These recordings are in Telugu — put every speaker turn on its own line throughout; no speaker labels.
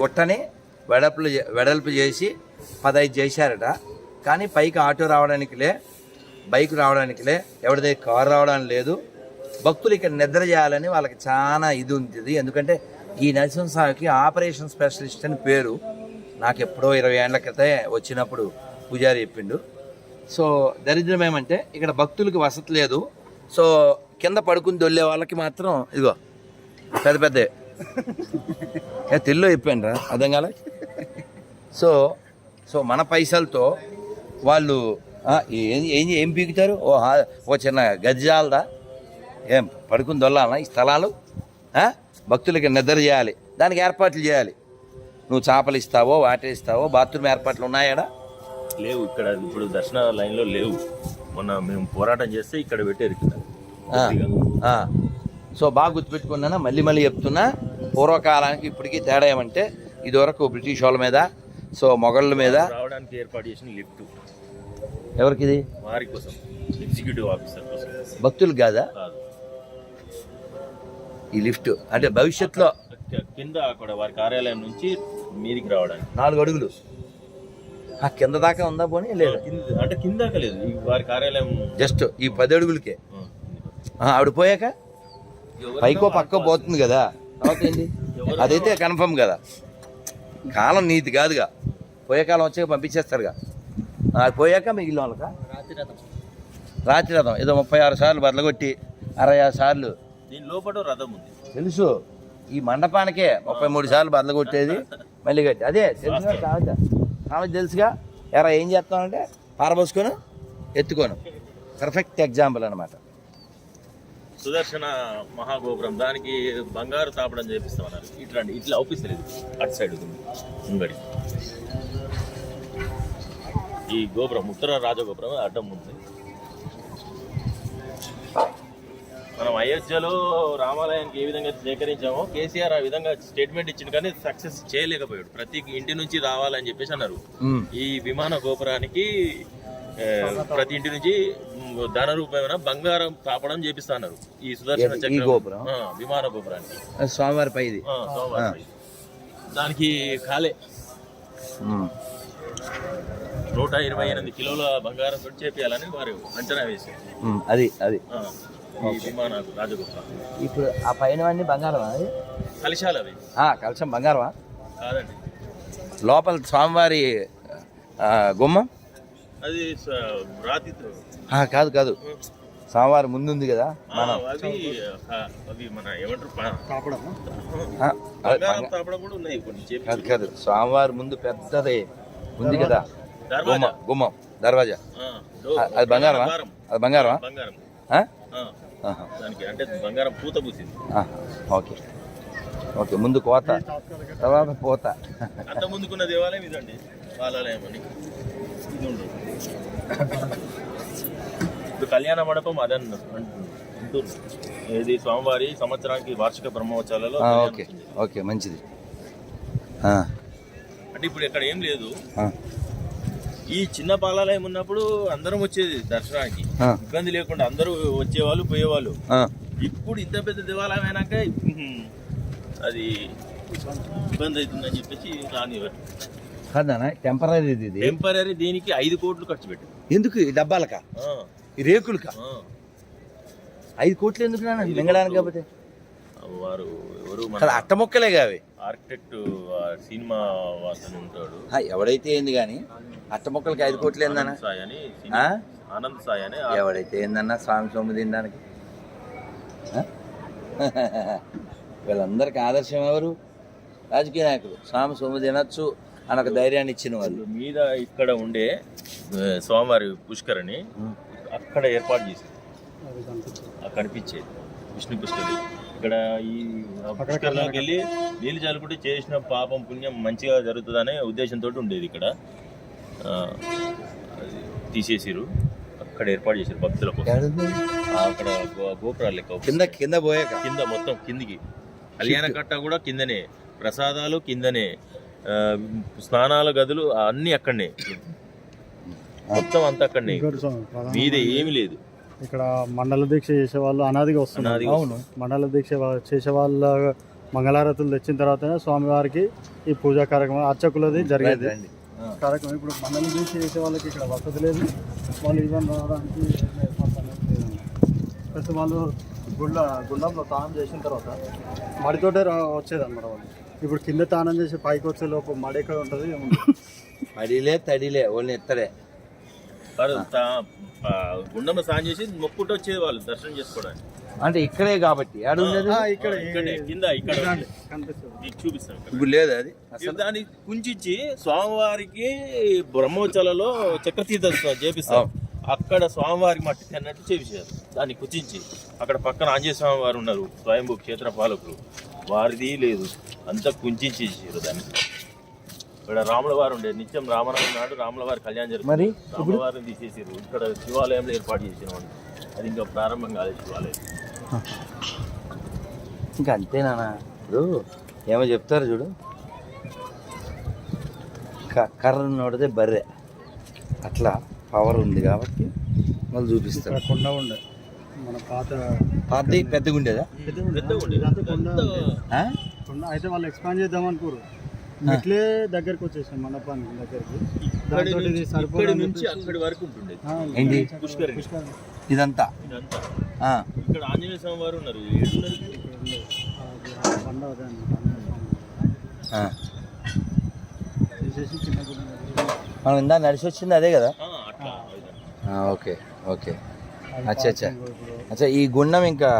గుట్టని వెడల్పు వెడల్పు చేసి పదహైదు చేశారట. కానీ పైకి ఆటో రావడానికిలే బైక్ రావడానికి లే ఎవరిదే కారు రావడానికి లేదు. భక్తులు ఇక్కడ నిద్ర చేయాలని వాళ్ళకి చాలా ఇది ఉంది ఎందుకంటే ఈ నరసింహస్వామికి ఆపరేషన్ స్పెషలిస్ట్ అని పేరు. నాకు ఎప్పుడో ఇరవై ఏళ్ళ క్రితే వచ్చినప్పుడు పూజారి చెప్పిండు. సో దరిద్రం ఏమంటే ఇక్కడ భక్తులకి వసతి లేదు. సో కింద పడుకుని దొల్లే వాళ్ళకి మాత్రం ఇదిగో పెద్ద పెద్ద ఏ తెల్లో చెప్పాను రా అర్థం కాలే? సో సో మన పైసలతో వాళ్ళు ఏం ఏం పీకుతారు? ఓ ఓ చిన్న గజ్జాలదా? ఏం పడుకుని దొల్లాలనా ఈ స్థలాలు? భక్తులకి నిద్ర చేయాలి దానికి ఏర్పాట్లు చేయాలి. నువ్వు చేపలు ఇస్తావో వాటర్ ఇస్తావో బాత్రూమ్ ఏర్పాట్లు ఉన్నాయడా
లేవు ఇక్కడ ఇప్పుడు దర్శన లైన్లో లేవు. మొన్న మేము పోరాటం చేస్తే ఇక్కడ పెట్టారు ఇక్కడ.
సో బాగా గుర్తుపెట్టుకున్నానా? మళ్ళీ మళ్ళీ చెప్తున్నా. పూర్వకాలానికి ఇప్పటికీ తేడా ఏమంటే ఇదివరకు బ్రిటిష్ వాళ్ళ మీద సో మొఘళ్ళ మీద
రావడానికి ఏర్పాటు చేసిన లిఫ్ట్.
ఎవరికి ఇది
వారి కోసం ఎగ్జిక్యూటివ్ ఆఫీసర్ కోసం.
భక్తులు కాదా? ఈ లిఫ్ట్ అంటే భవిష్యత్తులో
కింద అక్కడ వారి కార్యాలయం నుంచి మీదికి రావడానికి.
నాలుగు అడుగులు. ఆ కింద దాకా ఉందా పోనీ? లేదు?
అంటే కింద లేదు. ఈ వారి కార్యాలయం
జస్ట్ ఈ పది అడుగులకే. ఆవిడ పోయాక? పైకో పక్కో పోతుంది కదా. తర్వాత ఏంటి అదైతే కన్ఫర్మ్ కదా. కాలం నీతి కాదుగా. పోయే కాలం వచ్చాక పంపించేస్తారుగా. పోయాక మిగిలిన వాళ్ళక? రాత్రి రథం. ఏదో ముప్పై ఆరు సార్లు బదలగొట్టి అరవై ఆరు సార్లు.
దీని లోపల రథం ఉంది.
తెలుసు. ఈ మండపానికే ముప్పై మూడు సార్లు బదలగొట్టేది మళ్ళీ కట్టి. అదే తెలుసుగా సామెత సామెత తెలుసుగా? ఎరా ఏం చేస్తామంటే పారబోసుకొని ఎత్తుకోను. పర్ఫెక్ట్ ఎగ్జాంపుల్ అనమాట
సుదర్శన మహాగోపురం దానికి బంగారు తాపడం చేపిస్తామన్నారు. ఇట్లాంటి ఇట్లా అవుపిస్తలేదు అటు సైడ్ ఉంది ముంగడి ఈ గోపురం ఉత్తర రాజగోపురం అడ్డం ఉంది. మనం అయోధ్యలో రామాలయానికి ఏ విధంగా సేకరించామో కేసీఆర్ ఆ విధంగా స్టేట్మెంట్ ఇచ్చింది కానీ సక్సెస్ చేయలేకపోయాడు. ప్రతి ఇంటి నుంచి రావాలని చెప్పేసి అన్నారు. ఈ విమాన గోపురానికి ప్రతి ఇంటి నుంచి ధన రూపమైన బంగారం తాపడం చేపిస్తున్నారు. ఈ సుదర్శన చక్రం. విమాన గోపురానికి.
స్వామివారి
సోమవారం దానికి కాలే. నూట ఇరవై ఎనిమిది కిలోల బంగారం పెట్టి చేపియాలని వారు అంచనా వేశారు.
అది అది.
ఆ, ఈ విమాన రాజగోపురం.
ఇప్పుడు ఆ పైన అన్ని బంగారం అది?
కలిశాలు అవి.
ఆ, కలశం బంగారమా?
కాదండి.
లోపల స్వామివారి గుమ్మం?
అది
కాదు కాదు. స్వామివారి ముందు ఉంది కదా
మన.
కాదు కాదు. స్వామివారి ముందు పెద్దది. ఉంది కదా?
దర్వాజా.
గుమ్మం గుమ్మం దర్వాజా. అది బంగారమా?
బంగారం.
అది బంగారమా?
అంటే బంగారం పూత పూసింది.
ఓకే. ఓకే ముందు కోత. తర్వాత పోత.
అంత ముందుకున్న దేవాలయం ఇదండి బాలాలయం అని. ఇప్పుడు కళ్యాణ మండపం అదే అన్న- అంటున్నారు. అంటున్నారు ఇది స్వామివారి సంవత్సరానికి వార్షిక బ్రహ్మోత్సవాలలో
ఓకే. ఓకే మంచిది.
అంటే ఇప్పుడు ఇక్కడ ఏం లేదు. ఈ చిన్న బాలాలయం ఉన్నప్పుడు అందరం వచ్చేది దర్శనానికి. ఇబ్బంది లేకుండా అందరూ వచ్చేవాళ్ళు పోయేవాళ్ళు. ఇప్పుడు ఇంత పెద్ద దేవాలయం అయినాక అది ఇబ్బంది అవుతుందని చెప్పేసి రానివ్వరు.
కాదనా టెంపరీ ఇది
టెంపరీ దీనికి ఐదు కోట్లు ఖర్చు పెట్టింది
ఎందుకు? ఈ డబ్బాలకా? ఈ రేకులకా. ఐదు కోట్లు ఎందుకు మింగడానికి. కాకపోతే.
వారు ఎవరు
అట్ట మొక్కలే కావి.
ఆర్కిటెక్ట్ సినిమా అతను ఉంటాడు.
ఎవడైతే ఏంది కానీ అట్ట మొక్కలకి ఐదు కోట్లు ఏందన్నా
సాయి అని ఆనంద్ సాయి అని
ఎవడైతే ఏందన్నా స్వామి సొమ్ము తినడానికి? వీళ్ళందరికీ ఆదర్శం ఎవరు? రాజకీయ నాయకులు. స్వామి సొమ్ము తినచ్చు. అని ఒక ధైర్యాన్ని ఇచ్చిన వాళ్ళు.
మీద ఇక్కడ ఉండే స్వామివారి పుష్కరిని అక్కడ ఏర్పాటు చేసింది. అక్కడ కనిపించేది. విష్ణు పుష్కరి ఇక్కడ ఈ పుష్కరంలోకి వెళ్ళి నీళ్ళు చల్లుకుంటే చేసిన పాపం పుణ్యం మంచిగా జరుగుతుందనే ఉద్దేశంతో ఉండేది ఇక్కడ. తీసేసిరు. అక్కడ ఏర్పాటు చేశారు భక్తుల కోసం. అక్కడ గో- గోపురాలు లెక్క
కింద కింద పోయాక?
కింద మొత్తం కిందికి. కళ్యాణ కట్ట కూడా కిందనే. ప్రసాదాలు కిందనే. స్నానాల గదులు అన్నీ అక్కడనే. మొత్తం అంతా అక్కడనే. మీదే ఏమీ లేదు.
ఇక్కడ మండల దీక్ష చేసే వాళ్ళు అనాదిగా వస్తున్నారు.
అవును.
మండల దీక్ష చేసే వాళ్ళ మంగళారతులు తెచ్చిన తర్వాతనే స్వామివారికి ఈ పూజా కార్యక్రమం అర్చకులది జరిగేది. కార్యక్రమం ఇప్పుడు మండలం తీసి చేసే వాళ్ళకి ఇక్కడ వసతి లేదు. వాళ్ళు ఇవన్నీ రావడానికి. ప్లస్ వాళ్ళు గుళ్ళ గుండంలో తానం చేసిన తర్వాత మడితోటే వచ్చేదన్నమాట వాళ్ళు. ఇప్పుడు కింద తానం చేసి పైకి వచ్చే లోపు మడి ఎక్కడ ఉంటుంది.
మడిలే తడిలే ఓన్లీ ఎత్తడే.
వారు తా- ఆ, గుండంలో స్నానం చేసి మొక్కుంటూ వచ్చేది వాళ్ళు దర్శనం చేసుకోవడానికి.
అంటే ఇక్కడే కాబట్టి ఆడ ఉండేది?
ఆ, ఇక్కడ
ఇక్కడే కింద ఇక్కడ
ఇలాంటి కనిపిస్తుంది.
మీకు చూపిస్తాం ఇక్కడ.
ఇప్పుడు లేదు అది?
ఇది దాన్ని కుంచిచ్చి స్వామివారికి బ్రహ్మోత్సవాలలో చక్రతీర్థ చేపిస్తాం అక్కడ స్వామివారికి మట్టి అన్నట్టు చేపించారు. దాన్ని కుచించి అక్కడ పక్కన ఆంజనేయ స్వామి వారు ఉన్నారు స్వయంభూ క్షేత్ర పాలకులు. వారిది లేదు. అంతా కుంచేసారు దాన్ని. ఇక్కడ రాముల వారు ఉండే. నిత్యం రామరాజు నాడు రాముల వారి కళ్యాణం జరుగుతుంది
మరి
రాముల వారిని తీసేసారు ఇక్కడ శివాలయంలో ఏర్పాటు చేసిన వాళ్ళు. అది ఇంకా ప్రారంభం కాలేదు శివాలయం.
ఇంకా అంతేనా ఇప్పుడు ఏమో చెప్తారు చూడు. క- కర్ర నోడితే బర్రె. అట్లా పవర్ ఉంది కాబట్టి వాళ్ళు చూపిస్తారు
కొండ ఉండే. మన పాత
పార్టీ పెద్దగా ఉండేదా.
అయితే వాళ్ళు ఎక్స్పాండ్ చేద్దాం అనుకోరు. ఇట్లే దగ్గరికి వచ్చేసాం మండపానికి దగ్గరికి. ఇది
నుంచి అక్కడి వరకు. పుష్కరిణి.
ఇదంతా.
ఇక్కడ ఆంజనేయ స్వామి వారు ఉన్నారు.
మనం ఇందా నడిచి వచ్చింది అదే కదా?
ఆ, అట్లా. ఇదంతా.
ఆ, ఓకే ఓకే. అచ్చా, అచ్చా. అచ్చా ఈ గుండం ఇంకా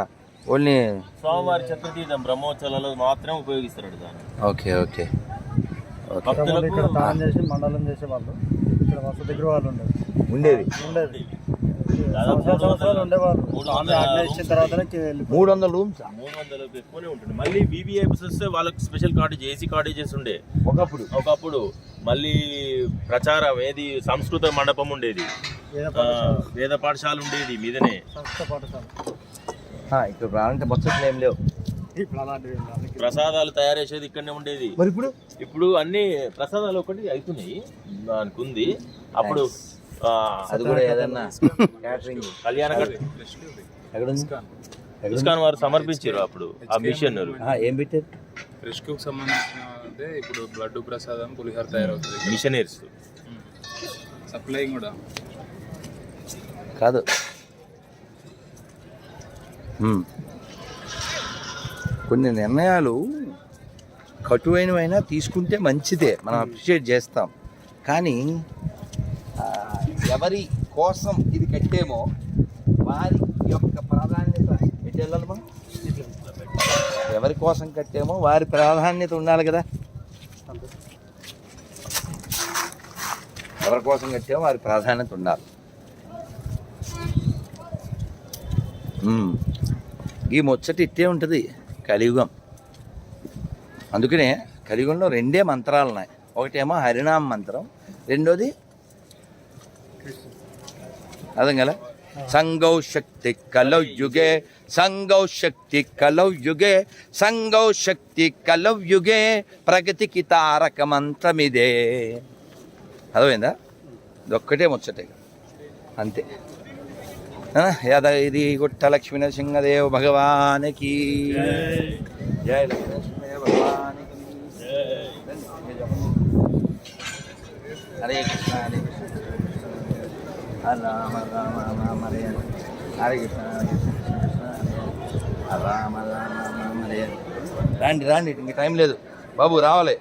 ఓన్లీ
స్వామివారి చక్రతీర్థం బ్రహ్మోత్సవాలలో మాత్రమే ఉపయోగిస్తారు దాన్ని.
Okay okay.
భక్తులకు
ఇక్కడ తానం చేసి మండలం చేసే వాళ్ళు ఇక్కడ వసతి గృహాలు ఉండేవి.
ఉండేది
ఉండేది
మూడు వందల.
మూడు రూమ్స్
మూడు ఎక్కువనే ఉంటుంది. మళ్ళీ వివిఐపీస్ వస్తే వాళ్ళకి స్పెషల్ కాటేజ్ ఏసీ కాటేజెస్ ఉండే.
ఒకప్పుడు.
ఒకప్పుడు. మళ్ళీ ప్రచారం ఏది సంస్కృత మండపం ఉండేది.
వేద పాఠశాల,
వేద పాఠశాల ఉండేది మీదనే.
సంస్కృత పాఠశాల.
ఇక్కడ రావాలంటే ముచ్చట్లు ఏం లేవు.
ప్రసాదాలు తయారు చేసేది ఇక్కడనే ఉండేది.
మరి ఇప్పుడు?
ఇప్పుడు అన్ని ప్రసాదాలు ఒకటి అవుతున్నాయి. దానికి ఉంది. అప్పుడు
అది కూడా ఏదన్నా క్యాటరింగ్
కళ్యాణ
ఎక్కడుంది?
ఇస్కాన్. వారు సమర్పించారు అప్పుడు ఆ మిషన్
ఆ, ఏం పెట్టారు?
రెస్క్యూకి సంబంధించిన అదే ఇప్పుడు బ్లడ్ ప్రసాదం పులిహోర తయారవుతుంది.
మిషనరీస్.
సప్లై కూడా.
కాదు. కొన్ని నిర్ణయాలు కటువైనవైనా తీసుకుంటే మంచిదే. మనం అప్రిషియేట్ చేస్తాం. కానీ ఎవరి కోసం ఇది కట్టేమో వారి యొక్క ప్రాధాన్యత ఎటు మనం? ఎవరి కోసం కట్టేమో వారి ప్రాధాన్యత ఉండాలి కదా. ఎవరి కోసం కట్టేమో వారి ప్రాధాన్యత ఉండాలి. ఈ ముచ్చట ఇట్టే ఉంటుంది కలియుగం. అందుకనే కలియుగంలో రెండే మంత్రాలు ఉన్నాయి ఒకటేమో హరినామ మంత్రం రెండోది అర్థం కదా సంగౌ శక్తి కలౌ యుగే సంగౌ శక్తి కలౌ యుగే సంగౌ శక్తి కలౌ యుగే ప్రగతికి తారక మంత్రమిదే అర్థమైందా? ఒక్కటే ముచ్చటే అంతే. ఆ, యాదగిరి గుట్ట లక్ష్మీ నరసింహదేవ భగవానికి. జయ లక్ష్మీ నరసింహదేవ భగవానికి హరే కృష్ణ హరే రామ రామ రామ హరే హరే. కృష్ణ రామ రామ రామ హరే హరే. రాండి రాండి ఇంక టైం లేదు బాబు రావాలి